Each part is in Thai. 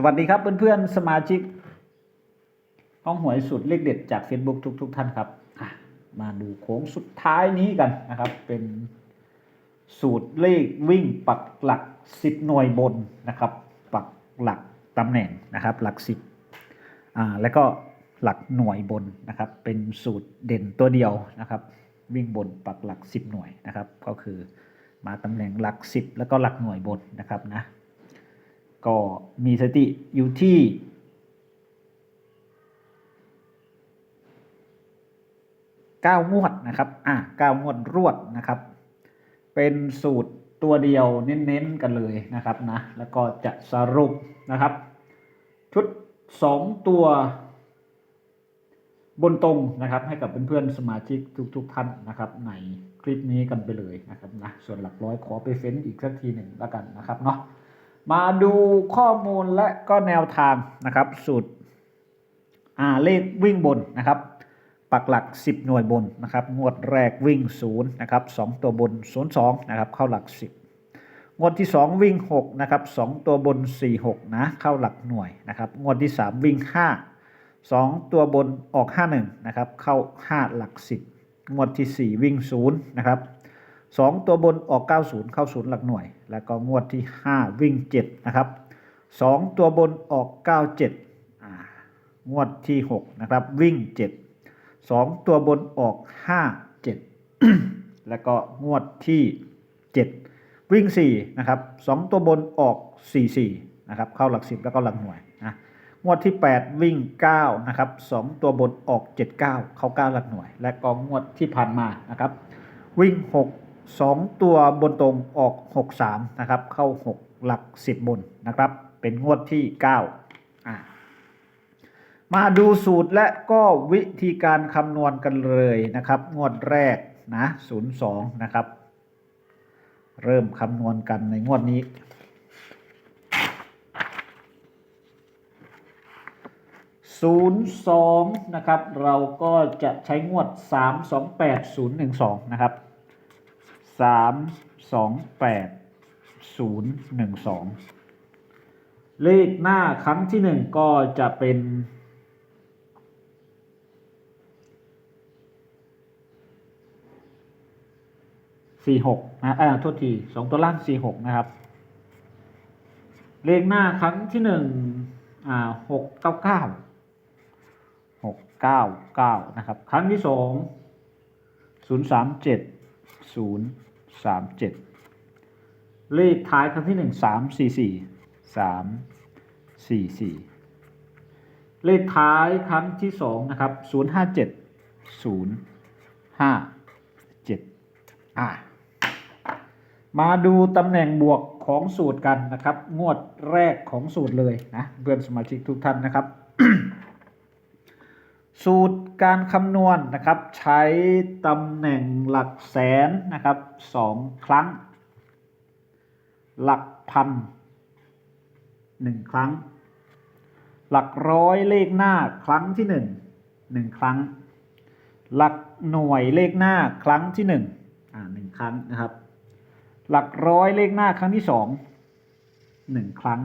สวัสดีครับเพื่อนๆสมาชิกห้องหวยสุดเลขเด็ดจาก Facebook ทุกๆทท่านครับมาดูโค้งสุดท้ายนี้กันนะครับ เป็นสูตรเลขวิ่งปักหลัก 10 หน่วยบนนะครับ ปักหลักตำแหน่งนะครับ หลัก 10อ่าแล้วก็หลักหน่วยบนนะครับ เป็นสูตรเด่นตัวเดียวนะครับ วิ่งบนปักหลัก 10 หน่วยนะครับ ก็คือมาตำแหน่งหลัก 10 แล้วก็หลักหน่วยบนนะครับนะ ก็มีสติอยู่ที่9งวดนะครับอะ9งวดรวดนะครับ เป็นสูตรตัวเดียวเน้นๆกันเลยนะครับนะแล้วก็จะสรุปนะครับ ชุด 2 ตัวบนตรงนะครับให้กับเพื่อนๆสมาชิกทุกๆท่านนะครับในคลิปนี้กันไปเลยนะครับนะส่วนหลักร้อยขอไปเฟ้นอีกสักทีหนึ่งแล้วกันนะครับเนาะ มาดูข้อมูลและก็แนวทางนะครับ สูตรอ่าเลขวิ่งบนนะครับ ปักหลัก 10 หน่วยบนนะครับ งวดแรกวิ่ง 0 นะครับ 2 ตัวบน 0 2 นะครับ เข้าหลัก 10 งวดที่ 2 วิ่ง 6 นะครับ 2 ตัวบน 4 6 นะ เข้าหลักหน่วยนะครับ งวดที่ 3 วิ่ง 5 2 ตัวบนออก 51 นะครับ เข้า 5 หลัก 10 งวดที่ 4 วิ่ง 0 นะครับ สองตัวบนออก 90 เข้าศูนย์หลักหน่วย แล้วก็งวดที่ 5 วิ่ง 7 นะครับสองตัวบนออก 97 งวดที่ 6 นะครับ วิ่ง 7 2 ตัวบนออก 5 7 แล้วก็งวดที่ 7 วิ่ง 4 นะครับ 2 ตัวบนออก 4 4 นะครับ เข้าหลัก 10 แล้วก็หลักหน่วยนะงวดที่ 8 วิ่ง 9 นะครับ 2 ตัวบนออก 79 เข้า 9 หลักหน่วย และก็งวดที่ผ่านมานะครับวิ่ง 6 2 ตัวบนตรงออก 6 3 นะครับ เข้า 6 หลัก 10 บนนะครับ เป็นงวดที่ 9 อ่ามาดูสูตรและก็วิธีการคำนวณกันเลยนะครับ งวดแรกนะ 02 นะครับ เริ่มคำนวณกันในงวดนี้ 02 นะครับ เราก็จะใช้งวด 328012 นะครับ สามสองแปดศูนย์หนึ่งสองเลขหน้าครั้งที่หนึ่งก็จะเป็นสี่หกนะเออโทษทีสองตัวล่างสี่หกนะครับ เลขหน้าครั้งที่หนึ่งอ่าหกเก้าเก้าหกเก้าเก้านะครับ ครั้งที่สองศูนย์สามเจ็ดศูนย์ สามเจ็ดเลขท้ายครั้งที่หนึ่งสามสี่สี่สามสี่สี่เลขท้ายครั้งที่สองนะครับศูนย์ห้าเจ็ดศูนย์ห้าเจ็ดอ่ามาดูตำแหน่งบวกของสูตรกันนะครับ งวดแรกของสูตรเลยนะเพื่อนสมาชิกทุกท่านนะครับ สูตรการคำนวณนะครับ ใช้ตำแหน่งหลักแสนนะครับสองครั้ง หลักพันหนึ่งครั้ง หลักร้อยเลขหน้าครั้งที่หนึ่งหนึ่งครั้ง หลักหน่วยเลขหน้าครั้งที่หนึ่งอ่าหนึ่งครั้งนะครับ หลักร้อยเลขหน้าครั้งที่สองหนึ่งครั้ง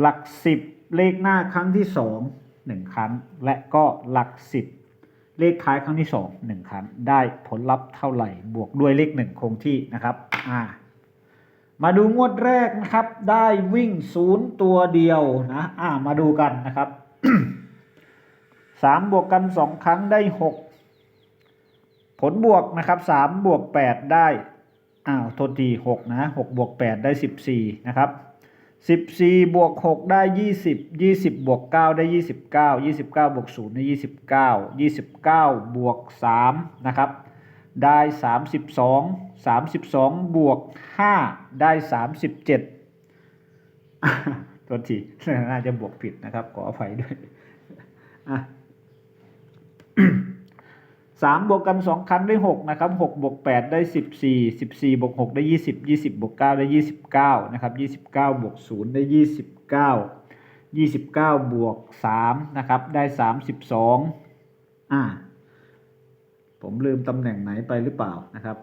หลักสิบเลขหน้าครั้งที่สอง หนึ่งครั้ง และก็หลักสิบเลขท้ายครั้งที่สองหนึ่งครั้ง ได้ผลลัพธ์เท่าไหร่ บวกด้วยเลขหนึ่งคงที่นะครับอ่ามาดูงวดแรกนะครับ ได้วิ่งศูนย์ตัวเดียวนะอ่ามาดูกันนะครับสามบวกกันสองครั้งได้หกผลบวกนะครับสามบวกแปดได้อ้าวโทษทีหกนะหกบวกแปดได้สิบสี่นะครับ สิบสี่บวกหกได้ยี่สิบยี่สิบบวกเก้าได้ยี่สิบเก้ายี่สิบเก้าบวกศูนย์ได้ยี่สิบเก้ายี่สิบเก้าบวกสามนะครับได้สามสิบสองสามสิบสองบวกห้าได้สามสิบเจ็ดตัวทีน่าจะบวกผิดนะครับขออภัยด้วยอะ สามบวกกันสองครั้งได้หกนะครับหกบวกแปดได้สิบสี่สิบสี่บวกหกได้ยี่สิบยี่สิบบวกเก้าได้ยี่สิบเก้านะครับยี่สิบเก้าบวกศูนย์ได้ยี่สิบเก้ายี่สิบเก้าบวกสามนะครับได้สามสิบสองอ่าผมลืมตำแหน่งไหนไปหรือเปล่านะครับ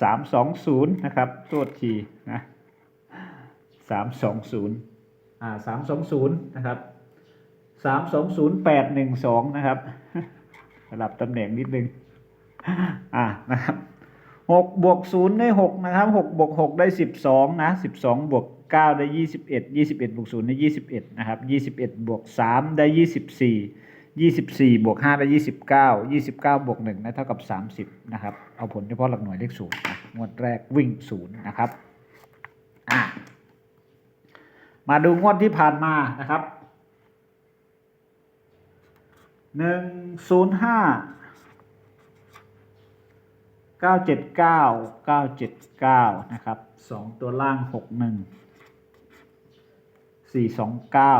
สามสองศูนย์นะครับโทษทีนะสามสองศูนย์อ่าสามสองศูนย์นะครับ สามสองศูนย์แปดหนึ่งสองนะครับสลับตำแหน่งนิดนึง อ่านะครับหกบวกศูนย์ได้หกนะครับหกบวกหกได้สิบสองนะสิบสองบวกเก้าได้ยี่สิบเอ็ดยี่สิบเอ็ดบวกศูนย์ได้ยี่สิบเอ็ดนะครับยี่สิบเอ็ดบวกสามได้ยี่สิบสี่ยี่สิบสี่บวกห้าได้ยี่สิบเก้ายี่สิบเก้าบวกหนึ่งได้เท่ากับสามสิบนะครับ เอาผลเฉพาะหลักหน่วยเลขศูนย์งวดแรกวิ่งศูนย์นะครับ อะมาดูงวดที่ผ่านมานะครับ หนึ่งศูนย์ห้าเก้าเจ็ดเก้าเก้าเจ็ดเก้านะครับสองตัวล่างหกหนึ่งสี่สองเก้า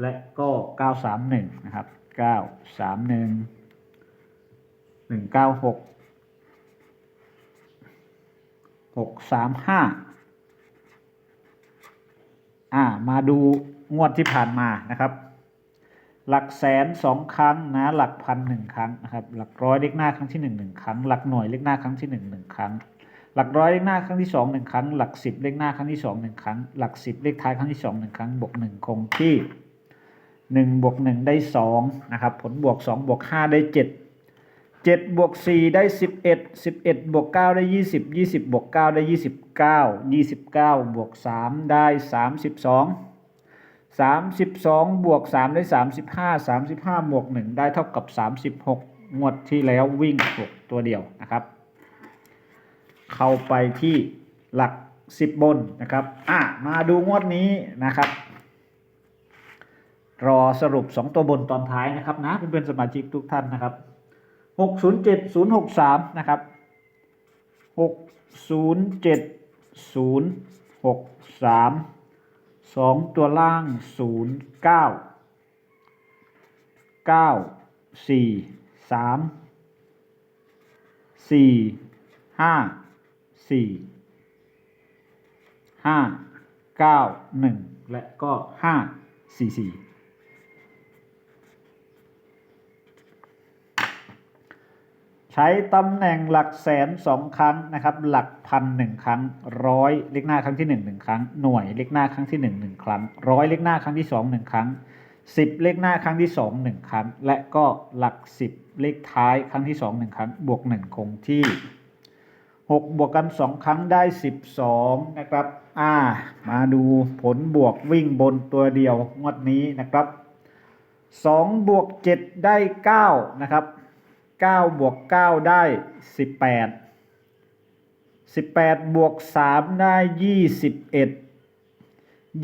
และก็เก้าสามหนึ่งนะครับเก้าสามหนึ่งหนึ่งเก้าหกหกสามห้าอ่า มาดูงวดที่ผ่านมานะครับ หลักแสนสองครั้งนะหลักพันหนึ่งครั้งนะครับหลักร้อยเลขหน้าครั้งที่หนึ่งหนึ่งครั้ง หลักหน่วยเลขหน้าครั้งที่หนึ่งหนึ่งครั้ง หลักร้อยเลขหน้าครั้งที่สองหนึ่งครั้ง หลักสิบเลขหน้าครั้งที่สองหนึ่งครั้ง หลักสิบเลขท้ายครั้งที่สองหนึ่งครั้งบวกหนึ่งคงที่หนึ่งบวกหนึ่งได้สองนะครับผลบวกสองบวกห้าได้เจ็ดเจ็ดบวกสี่ได้สิบเอ็ดสิบเอ็ดบวกเก้าได้ยี่สิบยี่สิบบวกเก้าได้ยี่สิบเก้ายี่สิบเก้าบวกสามได้สามสิบสอง 32 บวก 3 ได้ 35 35บวก 1 ได้เท่ากับ 36 งวดที่แล้ววิ่ง 6 ตัวเดียวนะครับ เข้าไปที่หลัก 10 บนนะครับอะมาดูงวดนี้นะครับ รอสรุป 2 ตัวบนตอนท้ายนะครับนะเพื่อนสมาชิกทุกท่านนะครับ 607063 นะครับ 607063 สองตัวล่างศูนย์เก้าเก้าสี่สามสี่ห้าสี่ห้าเก้าหนึ่งและก็ห้าสี่สี่ ใช้ตำแหน่งหลักแสนสองครั้งนะครับ หลักพันหนึ่งครั้งร้อยเลขหน้าครั้งที่หนึ่งหนึ่งครั้ง หน่วยเลขหน้าครั้งที่หนึ่งหนึ่งครั้งร้อยเลขหน้าครั้งที่สองหนึ่งครั้งสิบเลขหน้าครั้งที่สองหนึ่งครั้ง และก็หลักสิบเลขท้ายครั้งที่สองหนึ่งครั้ง บวกหนึ่งคงที่หกบวกกันสองครั้งได้สิบสองนะครับ อ่า มาดูผลบวกวิ่งบนตัวเดียวงวดนี้นะครับสองบวกเจ็ดได้เก้านะครับ 9 บวก 9 ได้ 18 18 บวก 3 ได้ 21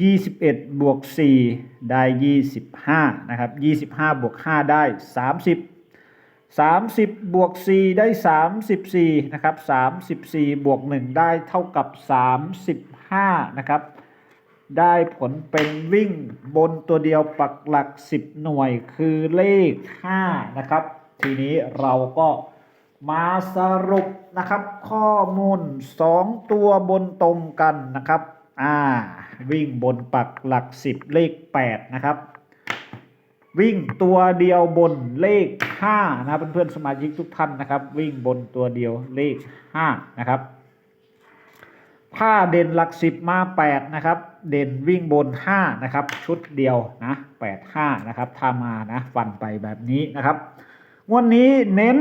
21 บวก 4 ได้ 25 นะครับ 25 บวก 5 ได้ 30 30 บวก 4 ได้ 34 นะครับ 34 บวก 1 ได้เท่ากับ 35 นะครับ ได้ผลเป็นวิ่งบนตัวเดียวปักหลัก 10 หน่วยคือเลข 5 นะครับ ทีนี้เราก็มาสรุปนะครับ ข้อมูล 2 ตัวบนตรงกันนะครับ อ่า วิ่งบนปักหลัก 10 เลข 8 นะครับ วิ่งตัวเดียวบนเลข 5 นะเพื่อนๆสมาชิกทุกท่านนะครับ วิ่งบนตัวเดียวเลข 5 นะครับถ้าเด่นหลักสิบมาแปดนะครับ เด่นวิ่งบนห้านะครับ ชุดเดียวนะแปดห้านะครับ ถ้ามานะ ฟันไปแบบนี้นะครับ งวันนี้เน้น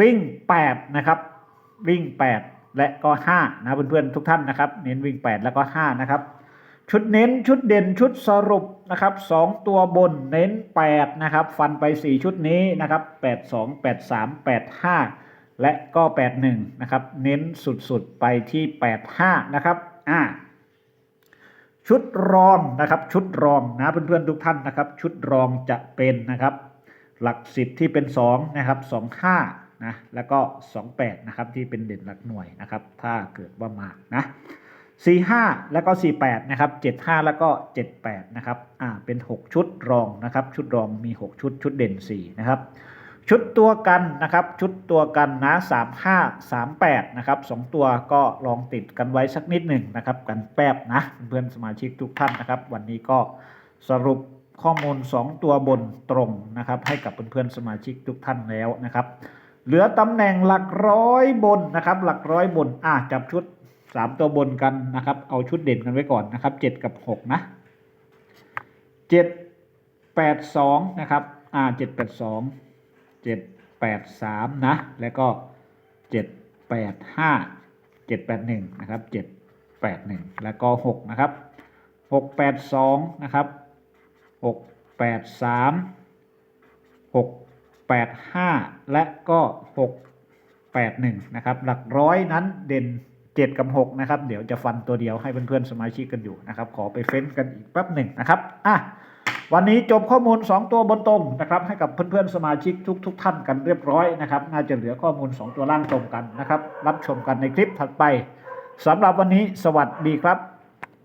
วิ่งแปดนะครับ วิ่งแปดและก็ห้านะเพื่อนๆทุกท่านนะครับ เน้นวิ่งแปดแล้วก็ห้านะครับ ชุดเน้นชุดเด่นชุดสรุปนะครับสองตัวบนเน้นแปดนะครับ ฟันไปสี่ชุดนี้นะครับแปดสองแปดสามแปดห้าและก็ 81 นะครับ เน้นสุดๆไปที่ 85 นะครับ อ่าชุดรองนะครับ ชุดรองนะเพื่อนๆทุกท่านนะครับ ชุดรองจะเป็นนะครับ หลัก 10 ที่เป็น 2 นะครับ 25 นะ แล้วก็ 28 นะครับ ที่เป็นเด่นหลักหน่วยนะครับ ถ้าเกิดว่ามา นะ 45 แล้วก็ 48 นะครับ 75 แล้วก็ 78 นะครับ อ่า เป็น 6 ชุดรองนะครับ ชุดรองมี 6 ชุด ชุดเด่น 4 นะครับ ชุดตัวกันนะครับ ชุดตัวกันนะ 35 38 นะครับ 2 ตัวก็ลองติดกันไว้สักนิดหนึ่งนะครับ กันแป๊บนะ เพื่อนสมาชิกทุกท่านนะครับ วันนี้ก็สรุป ข้อมูล 2 ตัวบนตรงนะครับ ให้กับเพื่อนๆสมาชิกทุกท่านแล้วนะครับ เหลือตำแหน่งหลักร้อยบนนะครับ หลักร้อยบนอะจับชุดสามตัวบนกันนะครับ เอาชุดเด่นกันไว้ก่อนนะครับเจ็ดกับหกนะเจ็ดแปดสองนะครับอ่าเจ็ดแปดสองเจ็ดแปดสามนะ แล้วก็เจ็ดแปดห้าเจ็ดแปดหนึ่งนะครับเจ็ดแปดหนึ่งแล้วก็หกนะครับหกแปดสองนะครับ หกแปดสามหกและก็หก81 นะครับ หลักร้อยนั้นเด่น 7 กับ 6 นะครับ เดี๋ยวจะฟันตัวเดียวให้เพื่อนๆสมาชิกกันอยู่นะครับ ขอไปเฟ้นกันอีกแป๊บหนึ่งนะครับ อะวันนี้จบข้อมูล 2 ตัวบนตรงนะครับให้กับเพื่อนๆสมาชิกทุกๆทท่านกันเรียบร้อยนะครับ น่าจะเหลือข้อมูล 2 ตัวล่างตรงกันนะครับ รับชมกันในคลิปถัดไปสำหรับวันนี้สวัสดีครับ